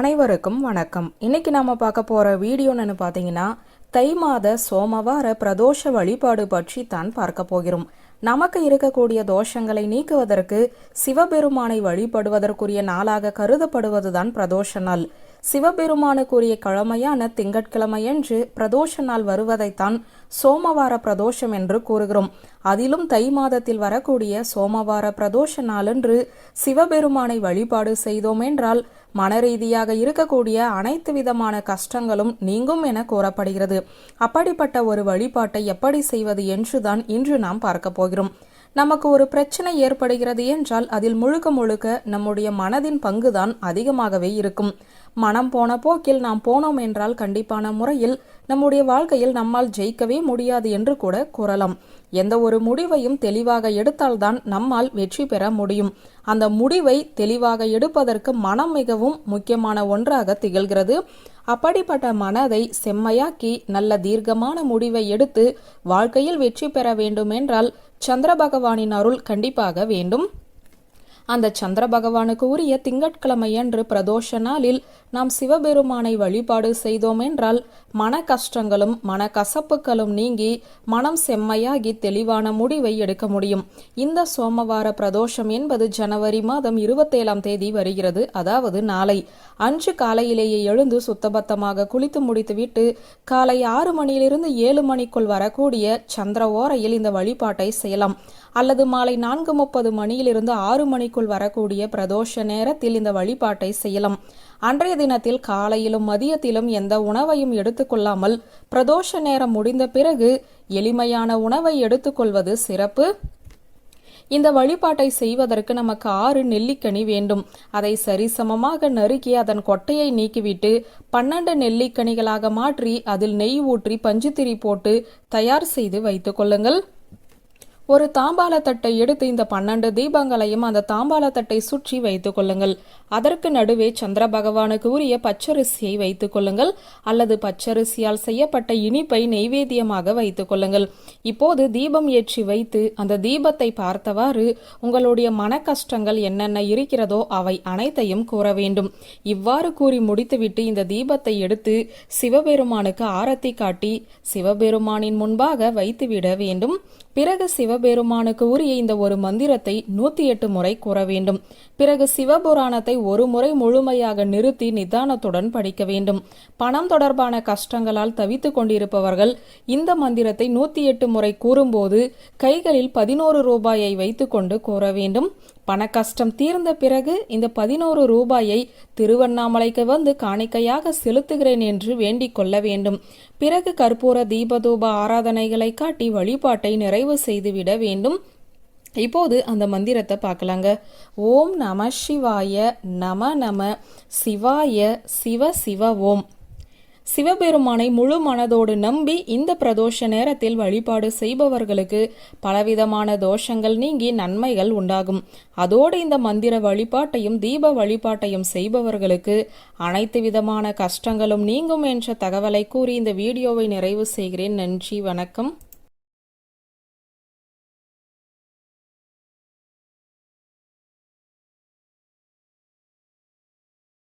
அனைவருக்கும் வணக்கம். இன்னைக்கு நாம பார்க்க போற வீடியோன்னு பார்த்தீங்கன்னா தை மாத சோமவார பிரதோஷ வழிபாடு பற்றி தான் பார்க்க போகிறோம். நமக்கு இருக்கக்கூடிய தோஷங்களை நீக்குவதற்கு சிவபெருமானை வழிபடுவதற்குரிய நாளாக கருதப்படுவதுதான் பிரதோஷ நாள். சிவபெருமானுக்குரிய கிழமையான திங்கட்கிழமையன்று பிரதோஷ நாள் வருவதைத்தான் சோமவார பிரதோஷம் என்று கூறுகிறோம். அதிலும் தை மாதத்தில் வரக்கூடிய சோமவார பிரதோஷ நாளன்று சிவபெருமானை வழிபாடு செய்தோம் மன மனரீதியாக இருக்கக்கூடிய அனைத்து விதமான கஷ்டங்களும் நீங்கும் என கூறப்படுகிறது. அப்படிப்பட்ட ஒரு வழிபாட்டை எப்படி செய்வது என்றுதான் இன்று நாம் பார்க்க போகிறோம். நமக்கு ஒரு பிரச்சனை ஏற்படுகிறது என்றால் அதில் முழுக்க முழுக்க நம்முடைய மனதின் பங்குதான் அதிகமாகவே இருக்கும். மனம் போன போக்கில் நாம் போனோம் என்றால் கண்டிப்பான முறையில் நம்முடைய வாழ்க்கையில் நம்மால் ஜெயிக்கவே முடியாது என்று கூட கூறலாம். எந்த ஒரு முடிவையும் தெளிவாக எடுத்தால்தான் நம்மால் வெற்றி பெற முடியும். அந்த முடிவை தெளிவாக எடுப்பதற்கு மனம் மிகவும் முக்கியமான ஒன்றாக திகழ்கிறது. அப்படிப்பட்ட மனதை செம்மையாக்கி நல்ல தீர்க்கமான முடிவை எடுத்து வாழ்க்கையில் வெற்றி பெற வேண்டும் என்றால் சந்திர பகவானின் அருள் கண்டிப்பாக வேண்டும். அந்த சந்திர பகவானுக்கு உரிய திங்கட்கிழமையன்று பிரதோஷ நாளில் நாம் சிவபெருமானை வழிபாடு செய்தோம் என்றால் மன கஷ்டங்களும் மன கசப்புகளும் நீங்கி மனம் செம்மையாகி தெளிவான முடிவை எடுக்க முடியும். இந்த சோமவார பிரதோஷம் என்பது ஜனவரி மாதம் இருபத்தேழாம் தேதி வருகிறது. அதாவது நாளை. அன்று காலையிலேயே எழுந்து சுத்தபத்தமாக குளித்து முடித்துவிட்டு காலை ஆறு மணியிலிருந்து ஏழு மணிக்குள் வரக்கூடிய சந்திர ஓரையில் இந்த வழிபாட்டை செய்யலாம். அல்லது மாலை நான்கு முப்பது மணியிலிருந்து ஆறு மணிக்குள் வரக்கூடிய பிரதோஷ நேரத்தில் இந்த வழிபாட்டை செய்யலாம். அன்றைய தினத்தில் காலையிலும் மதியத்திலும் எந்த உணவையும் எடுத்துக்கொள்ளாமல் பிரதோஷ நேரம் முடிந்த பிறகு எளிமையான உணவை எடுத்துக்கொள்வது சிறப்பு. இந்த வழிபாட்டை செய்வதற்கு நமக்கு ஆறு நெல்லிக்கனி வேண்டும். அதை சரிசமமாக நறுக்கி அதன் கொட்டையை நீக்கிவிட்டு பன்னெண்டு நெல்லிக்கனிகளாக மாற்றி அதில் நெய் ஊற்றி பஞ்சுத்திரி போட்டு தயார் செய்து வைத்துக் கொள்ளுங்கள். ஒரு தாம்பால தட்டை எடுத்து இந்த பன்னெண்டு தீபங்களையும் அந்த தாம்பால தட்டை சுற்றி வைத்துக் கொள்ளுங்கள். அதற்கு நடுவே சந்திர பகவானுக்கு உரிய பச்சரிசியை வைத்துக் கொள்ளுங்கள். அல்லது பச்சரிசியால் செய்யப்பட்ட இனிப்பை நெய்வேத்தியமாக வைத்துக் கொள்ளுங்கள். இப்போது தீபம் ஏற்றி வைத்து அந்த தீபத்தை பார்த்தவாறு உங்களுடைய மன கஷ்டங்கள் என்னென்ன இருக்கிறதோ அவை அனைத்தையும் கூற வேண்டும். இவ்வாறு கூறி முடித்துவிட்டு இந்த தீபத்தை எடுத்து சிவபெருமானுக்கு ஆரத்தி காட்டி சிவபெருமானின் முன்பாக வைத்துவிட வேண்டும். பிறகு சிவபெருமானுக்கு உரிய இந்த ஒரு மந்திரத்தை நூத்தி எட்டு முறை கூற வேண்டும். பிறகு சிவபுராணத்தை ஒரு முறை முழுமையாக நிறுத்தி நிதானத்துடன் படிக்க வேண்டும். பணம் தொடர்பான கஷ்டங்களால் தவித்துக் கொண்டிருப்பவர்கள் இந்த மந்திரத்தை நூத்தி எட்டு முறை கூறும்போது கைகளில் பதினோரு ரூபாயை வைத்துக்கொண்டு கூற வேண்டும். பண கஷ்டம் தீர்ந்த பிறகு இந்த பதினோரு ரூபாயை திருவண்ணாமலைக்கு வந்து காணிக்கையாக செலுத்துகிறேன் என்று வேண்டிக் கொள்ள வேண்டும். பிறகு கற்பூர தீபதூப ஆராதனைகளை காட்டி வழிபாட்டை நிறைவு விட வேண்டும் இப்போது அந்த மந்திரத்தை பார்க்கலாங்க. ஓம் நம சிவாய நம நம சிவாய சிவ சிவ ஓம். சிவபெருமானை முழு மனதோடு நம்பி இந்த பிரதோஷ நேரத்தில் வழிபாடு செய்பவர்களுக்கு பலவிதமான தோஷங்கள் நீங்கி நன்மைகள் உண்டாகும். அதோடு இந்த மந்திர வழிபாட்டையும் தீப வழிபாட்டையும் செய்பவர்களுக்கு அனைத்து விதமான கஷ்டங்களும் நீங்கும் என்ற தகவலை கூறி இந்த வீடியோவை நிறைவு செய்கிறேன். நன்றி வணக்கம்.